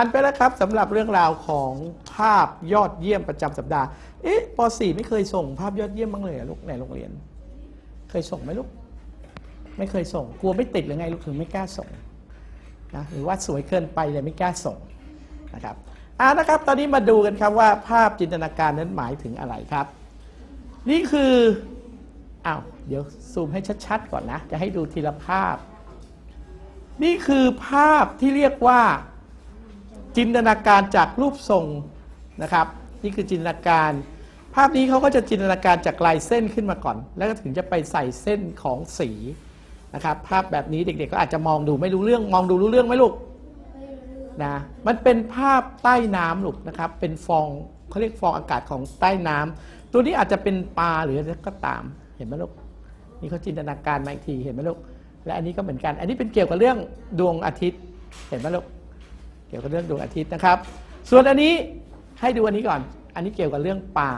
านไปแล้วครับสำหรับเรื่องราวของภาพยอดเยี่ยมประจำสัปดาห์ เอ๊ะป .4 ไม่เคยส่งภาพยอดเยี่ยมบ้างเลยเหรอลูกในโรงเรียน เคยส่งไหมลูก ไม่เคยส่ง กลัวไม่ติดหรือไงลูกถึงไม่กล้าส่งนะหรือว่าสวยเกินไปเลยไม่กล้าส่งนะครับอ่านะครับ ตอนนี้มาดูกันครับว่าภาพจินตนาการนั้นหมายถึงอะไรครับ นี่คืออ้าวเดี๋ยวซูมให้ชัดๆก่อนนะ จะให้ดูทีละภาพ นี่คือภาพที่เรียกว่า จินตนาการจากรูปทรงนะครับ นี่คือจินตนาการ ภาพนี้เขาก็จะจินตนาการจากลายเส้นขึ้นมาก่อน แล้วก็ถึงจะไปใส่เส้นของสีนะครับ ภาพแบบนี้เด็กๆก็อาจจะมองดูไม่รู้เรื่อง มองดูรู้เรื่องไหมลูกนะมันเป็นภาพใต้น้ำลูกนะครับ เป็นฟองเขาเรียกฟองอากาศของใต้น้ำตัวนี้อาจจะเป็นปลาหรืออะไรก็ตาม เห็นไหมลูกนี่เขาจินตนาการมาอีกทีเห็นไหมลูกและอันนี้ก็เหมือนกัน อันนี้เป็นเกี่ยวกับเรื่องดวงอาทิตย์เห็นไหมลูก เกี่ยวกับเรื่องดวงอาทิตย์นะครับ ส่วนอันนี้ให้ดูอันนี้ก่อน อันนี้เกี่ยวกับเรื่องป่า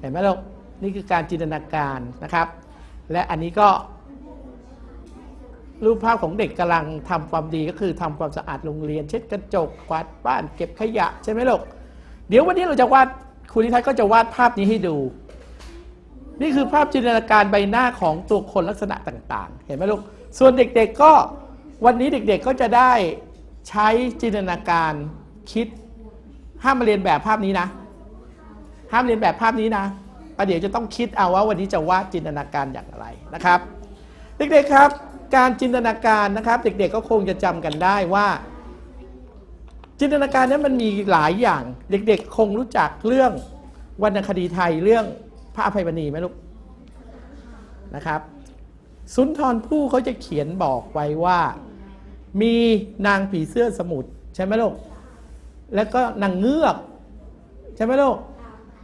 เห็นไหมลูกนี่คือการจินตนาการนะครับ และอันนี้ก็ รูปภาพของเด็กกำลังทำความดีก็คือทำความสะอาดโรงเรียน เช็ดกระจกกวาดบ้านเก็บขยะใช่ไหมลูกเดี๋ยววันนี้เราจะวาดครูนิทัศน์ก็จะวาดภาพนี้ให้ดู นี่คือภาพจินตนาการใบหน้าของตัวคนลักษณะต่าง ๆ เห็นไหมลูกส่วนเด็กๆก็วันนี้เด็กๆก็จะได้ ใช้จินตนาการคิด ห้ามมาเรียนแบบภาพนี้นะ ห้ามเรียนแบบภาพนี้นะประเดี๋ยวจะต้องคิดเอาว่าวันนี้จะวาดจินตนาการอย่างไรนะครับ เด็กๆครับ การจินตนาการนะครับ เด็กๆก็คงจะจำกันได้ว่า จินตนาการนั้นมันมีหลายอย่าง เด็กๆ คงรู้จักเรื่องวรรณคดีไทยเรื่องพระอภัยมณีไหมลูกนะครับ สุนทรภู่เขาจะเขียนบอกไว้ว่า มีนางผีเสื้อสมุทรใช่ไหมลูกแล้วก็นางเงือกใช่ไหมลูก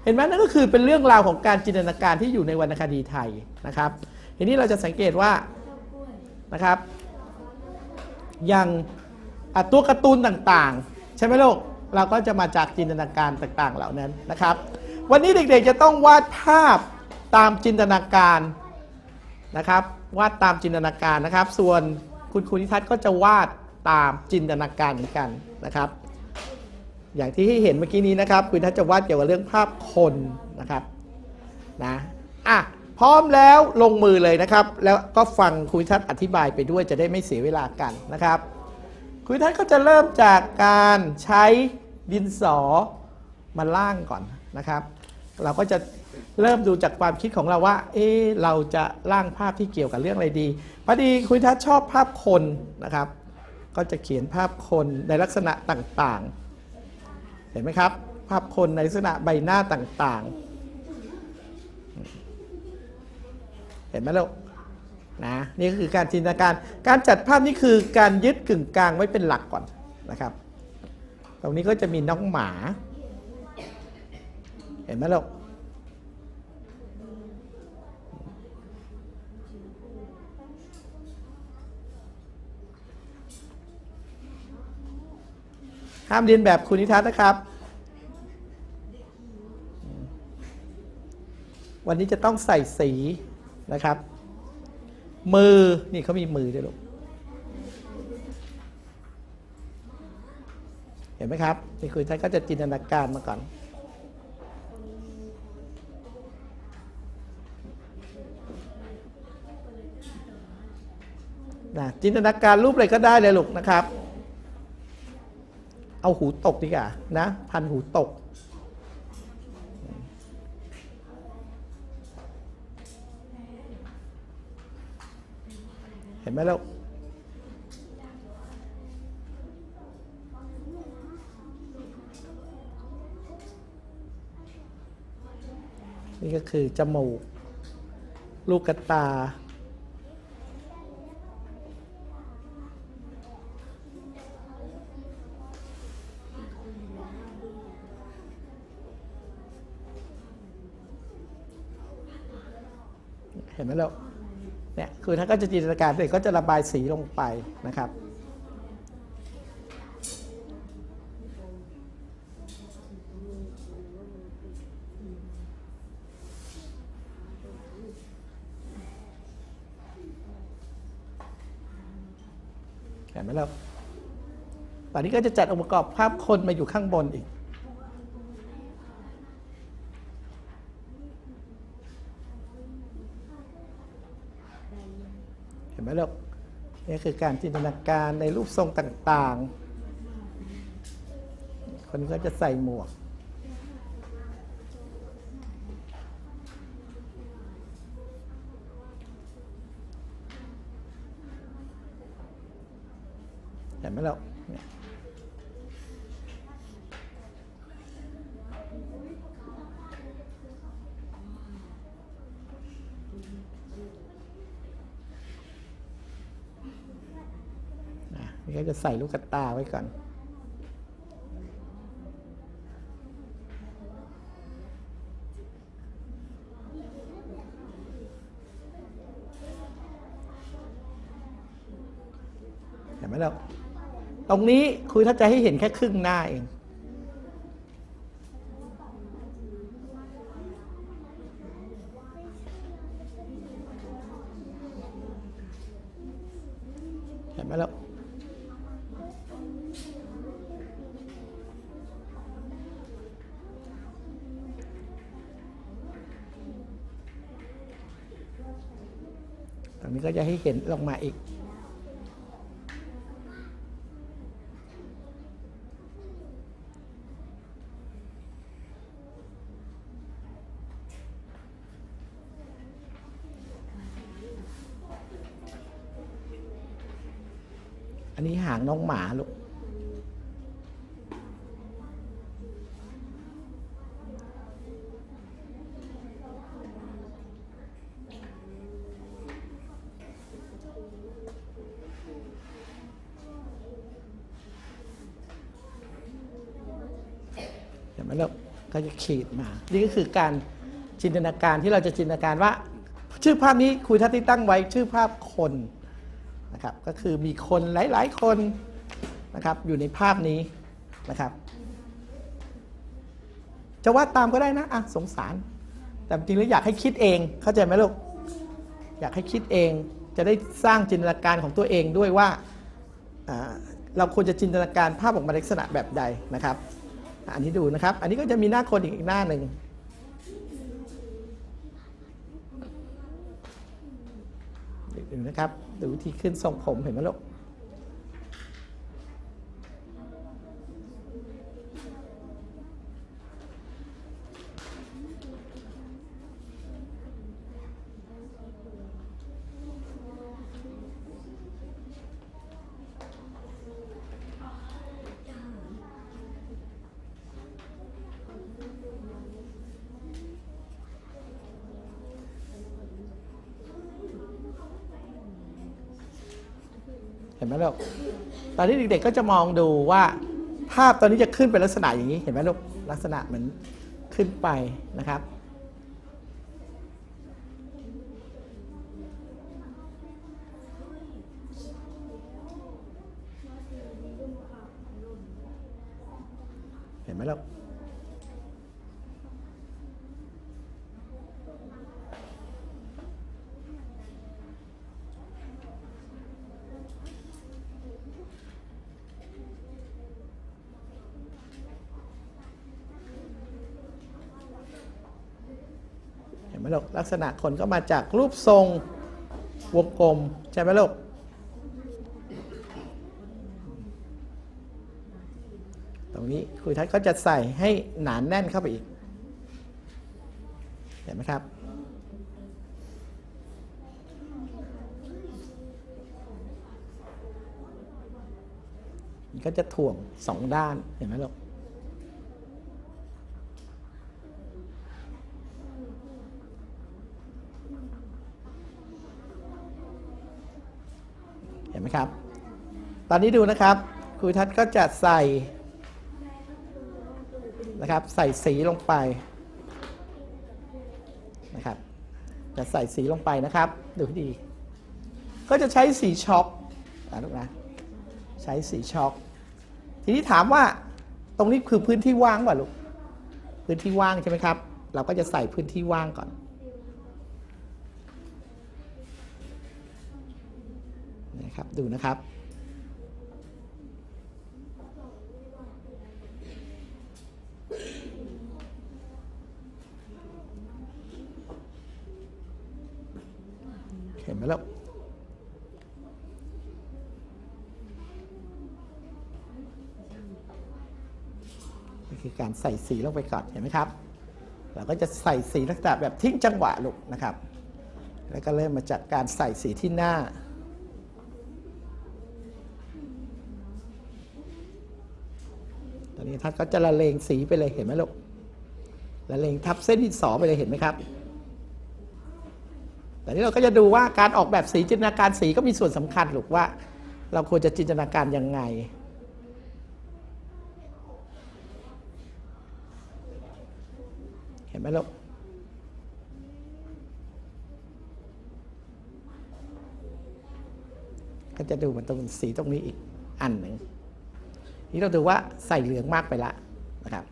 เห็นไหมนั่นก็คือเป็นเรื่องราวของการจินตนาการที่อยู่ในวรรณคดีไทยนะครับทีนี้เราจะสังเกตว่านะครับอย่างตัวการ์ตูนต่างๆ ใช่ไหมลูกเราก็จะมาจากจินตนาการต่างๆ เหล่านั้นนะครับ วันนี้เด็กๆจะต้องวาดภาพตามจินตนาการนะครับวาดตามจินตนาการนะครับ ส่วน คุณครูนิทัศน์ก็จะวาดตามจินตนาการเหมือนกันนะครับ อย่างที่เห็นเมื่อกี้นี้นะครับ คุณทัศน์จะวาดเกี่ยวกับเรื่องภาพคนนะครับนะอะพร้อมแล้วลงมือเลยนะครับ แล้วก็ฟังคุณทัศน์อธิบายไปด้วยจะได้ไม่เสียเวลากันนะครับคุณทัศน์ก็จะเริ่มจากการใช้ดินสอมาล่างก่อนนะครับ เราก็จะเริ่มดูจากความคิดของเราว่า เอ๊เราจะร่างภาพที่เกี่ยวกับเรื่องอะไรดี พอดีคุณทัศชอบภาพคนนะครับ ก็จะเขียนภาพคนในลักษณะต่างๆ เห็นไหมครับ ภาพคนในลักษณะใบหน้าต่างๆ เห็นไหมลูกนะนี่คือการจินตนาการการจัดภาพนี่คือการยึดกึ่งกลางไว้เป็นหลักก่อนนะครับ ตรงนี้ก็จะมีน้องหมา เห็นไหมลูก ห้ามเรียนแบบคุณนิทัศน์นะครับ วันนี้จะต้องใส่สีนะครับ มือ นี่เขามีมือด้วยลูกเห็นไหมครับ นี่คุณท่านก็จะจินตนาการมาก่อนนะจินตนาการรูปอะไรก็ได้เลยลูกนะครับ เอาหูตกดีกว่านะ พันหูตก เห็นไหมแลูกนี่ก็คือจมูก ลูกกระตา เห็นไหมลูกเนี่ยคือท่านก็จะจินตนาการเด็กก็จะระบายสีลงไปนะครับเห็นไหมลูกตอนนี้ก็จะจัดองค์ประกอบภาพคนมาอยู่ข้างบนอีก เห็นไหมลูก นี่คือการจินตนาการในรูปทรงต่างๆ คนก็จะใส่หมวก เห็นไหมเรานะนี่ ก็จะใส่ลูกตาไว้ก่อน เห็นไหมล่ะตรงนี้คุยถ้าจะให้เห็นแค่ครึ่งหน้าเอง เห็นไหมล่ะตรง็นลงมาอีก อันนี้หางน้องหมาลูก เห็นไหม็จะขีดมา นี่ก็คือการจินตนาการที่เราจะจินตนาการว่า ชื่อภาพนี้คุยทัศน์ที่ตั้งไว้ชื่อภาพคนนะครับก็คือมีคนหลาย ๆ คนนะครับอยู่ในภาพนี้นะครับ จะวาดตามก็ได้นะอะสงสาร แต่จริงแล้วอยากให้คิดเองเข้าใจไหมลูกอยากให้คิดเองจะได้สร้างจินตนาการของตัวเองด้วยว่าเราควรจะจินตนาการภาพออกมาลักษณะแบบใดนะครับ อันนี้ดูนะครับ อันนี้ก็จะมีหน้าคนอีกหน้าหนึ่งดูนะครับ ดูวิธีขึ้นทรงผมเห็นไหมลูก เห็นไหมลูกตอนนี้เด็กๆก็จะมองดูว่า ภาพตอนนี้จะขึ้นเป็นลักษณะอย่างนี้เห็นไหมลูกลักษณะเหมือนขึ้นไปนะครับเห็นไหมลูก เห็นไหม ลักษณะคนก็มาจากรูปทรงวงกลม ใช่ไหมลูกตรงนี้ครูทัศน์ก็จะใส่ให้หนานแน่นเข้าไปอีก เห็นไหมครับ ก็จะถ่วงสองด้านเห็นไหมลูก เห็นไหมครับ ตอนนี้ดูนะครับครูทัศน์ก็จะใส่นะครับใส่สีลงไปนะครับจะใส่สีลงไปนะครับ ดูให้ดี ก็จะใช้สีช็อกนะลูกนะใช้สีช็อกทีนี้ถามว่าตรงนี้คือพื้นที่ว่างป่ะลูกพื้นที่ว่างใช่ไหมครับ เราก็จะใส่พื้นที่ว่างก่อนนะครับดูนะครับ ไหมแล้วนี่คือการใส่สีลงไปก่อนเห็นไหมครับเราก็จะใส่สีลักษณะแบบทิ้งจังหวะลูกนะครับ แล้วก็เริ่มมาจากการใส่สีที่หน้าตอนนี้ท่านก็จะละเลงสีไปเลยเห็นไหมลูกละเลงทับเส้นดินสอไปเลยเห็นไหมครับ แต่นี้เราก็จะดูว่าการออกแบบสีจินตนาการสีก็มีส่วนสำคัญลูกว่า เราควรจะจินตนาการยังไง เห็นไหมลูกก็จะดูมันตรงสีตรงนี้อีกอันหนึ่งนี่เราดูว่าใส่เหลืองมากไปละนะครับ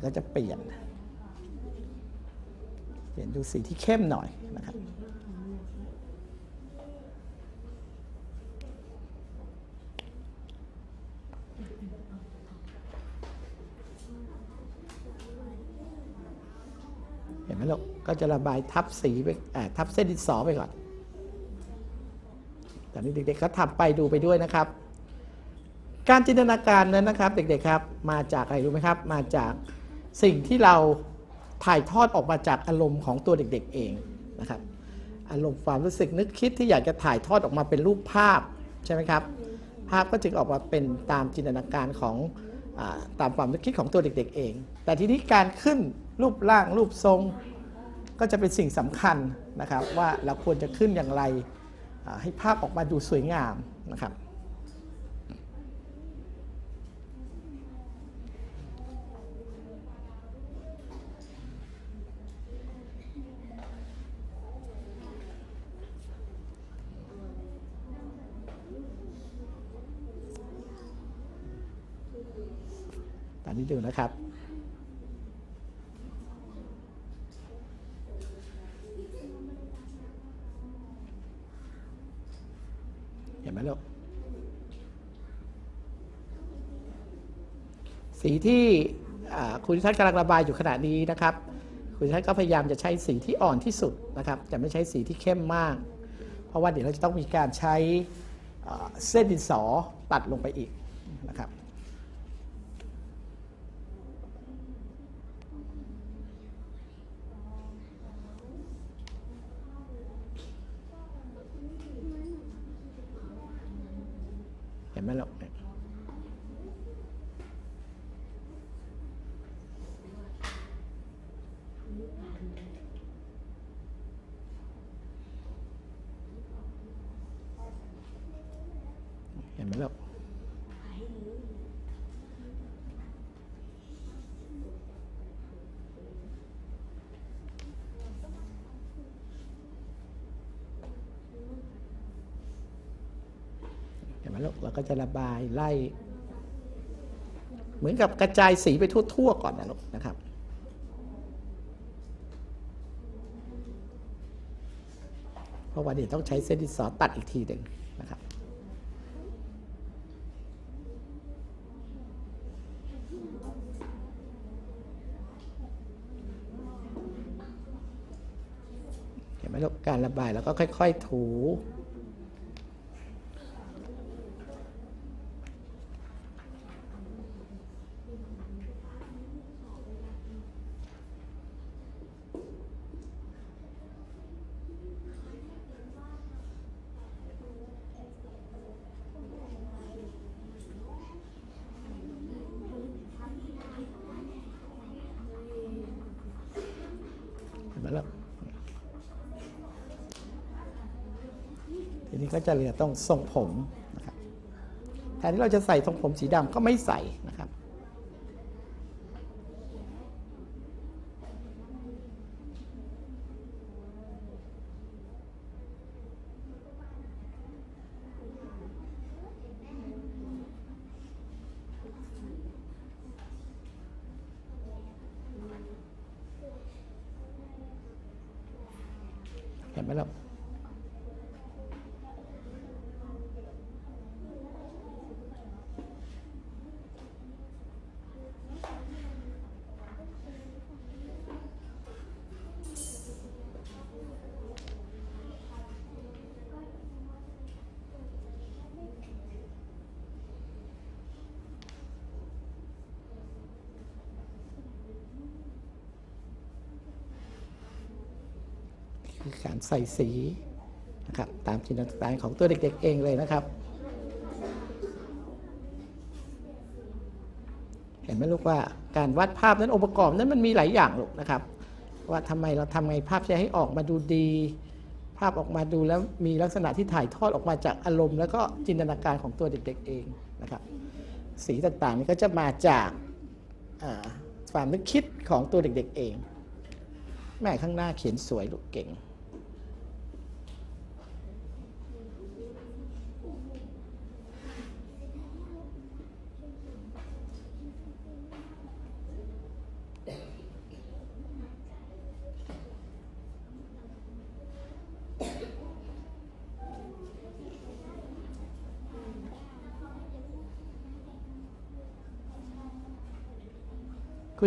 แล้วจะเปลี่ยน เปลี่ยนดูสีที่เข้มหน่อยนะครับ เห็นไหมลู ก็จะระบายทับสีไปทับเส้นดินสอไปก่อนแต่นี้เด็กๆก็ทำไปดูไปด้วยนะครับ การจินตนาการนั้นนะครับเด็กๆครับมาจากอะไรรู้ไหมครับ มาจากสิ่งที่เราถ่ายทอดออกมาจากอารมณ์ของตัวเด็ก ๆเองนะครับอารมณ์ความรู้สึกนึกคิดที่อยากจะถ่ายทอดออกมาเป็นรูปภาพใช่ไหมครับ ภาพก็จึงออกมาเป็นตามจินตนาการของอตามความนึกคิดของตัวเด็ก ๆ เอง แต่ทีนี้การขึ้นรูปร่างรูปทรง ก็จะเป็นสิ่งสำคัญนะครับว่าเราควรจะขึ้นอย่างไรให้ภาพออกมาดูสวยงามนะครับตอนนี้ดูนะครับ เห็นไหมลูก สีที่คุณทัศน์กำลังระบายอยู่ขณะนี้นะครับ คุณทัศน์ก็พยายามจะใช้สีที่อ่อนที่สุดนะครับจะไม่ใช้สีที่เข้มมาก เพราะว่าเดี๋ยวเราจะต้องมีการใช้เส้นดินสอตัดลงไปอีกนะครับเห็นไหมลูกเนี่ยเห็นไหมลูกเห็นไหม ลูกเราก็จะระบายไล่ เหมือนกับกระจายสีไปทั่วๆก่อนนะลูกนะครับเพราะว่าเดี๋ยวต้องใช้เส้นดินสอตัดอีกทีหนึ่งนะครับเห็นไหมลูกการระบายแล้วก็ค่อย ๆ ถู เห็นไหมล่ะที นี้ก็จะเหลือต้องทรงผมนะครับแทนที่เราจะใส่ทรงผมสีดำก็ไม่ใส่นะครับเห็นไหมล่ะ คือการใส่สีนะครับตามจินตนาการของตัวเด็กๆเองเลยนะครับ เห็นไหมลูกว่าการวาดภาพนั้นองค์ประกอบนั้นมันมีหลายอย่างลูกนะครับ ว่าทำไมเราทำไงภาพจะให้ออกมาดูดี ภาพออกมาดูแล้วมีลักษณะที่ถ่ายทอดออกมาจากอารมณ์ แล้วก็จินตนาการของตัวเด็กๆเองนะครับสีต่างๆนี่ก็จะมาจากความนึกคิดของตัวเด็กๆเอง แม่ข้างหน้าเขียนสวยลูกเก่ง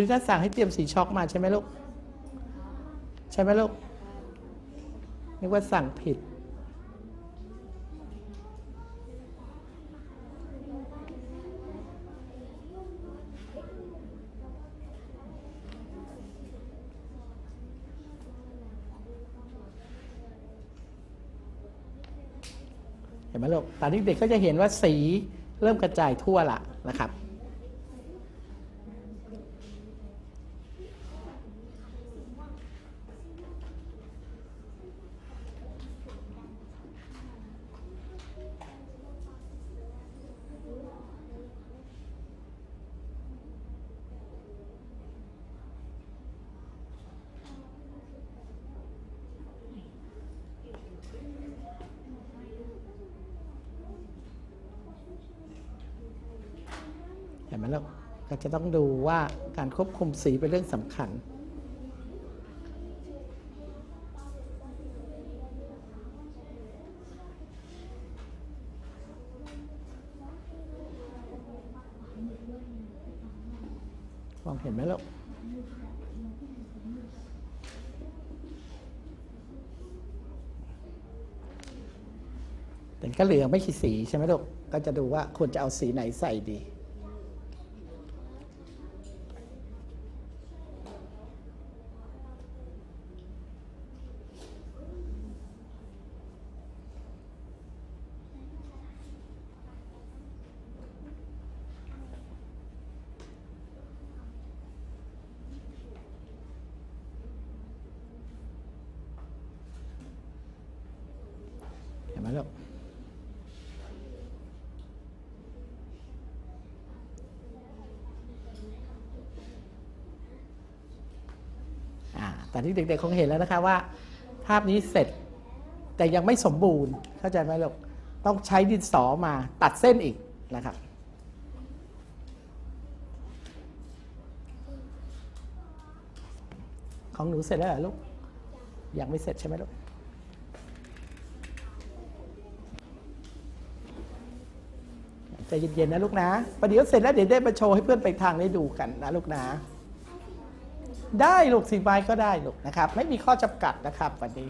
คุณท่านสั่งให้เตรียมสีช็อกมาใช่ไหมลูก ใช่ไหมลูกนึกว่าสั่งผิด เห็นไหมลูกตอนนี้เด็กก็จะเห็นว่าสีเริ่มกระจายทั่วละนะครับ เห็นหมลูกก็จะต้องดูว่าการควบคุมสีเป็นเรื่องสำคัญ มองเห็นไหมลูกแต่ก็เหลือไม่กี่สีใช่ไหมลูก ก็จะดูว่าควรจะเอาสีไหนใส่ดี อ่าตอนนี้เด็กๆคงเห็นแล้วนะคะว่า ภาพนี้เสร็จแต่ยังไม่สมบูรณ์เข้าใจไหมลูกต้องใช้ดินสอมาตัดเส้นอีกนะครับของหนูเสร็จแล้วเหรอลูก ยังไม่เสร็จใช่ไหมลูก ใจเย็นๆนะลูกนะประเดี๋ยวเสร็จแล้วเดี๋ยวได้มาโชว์ให้เพื่อนไปทางได้ดูกันนะลูกนะ ได้ลูกสีใบก็ได้ลูกนะครับ ไม่มีข้อจำกัดนะครับวันนี้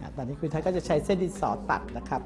อะ ตอนนี้คุณไทยก็จะใช้เส้นดินสอตัดนะครับ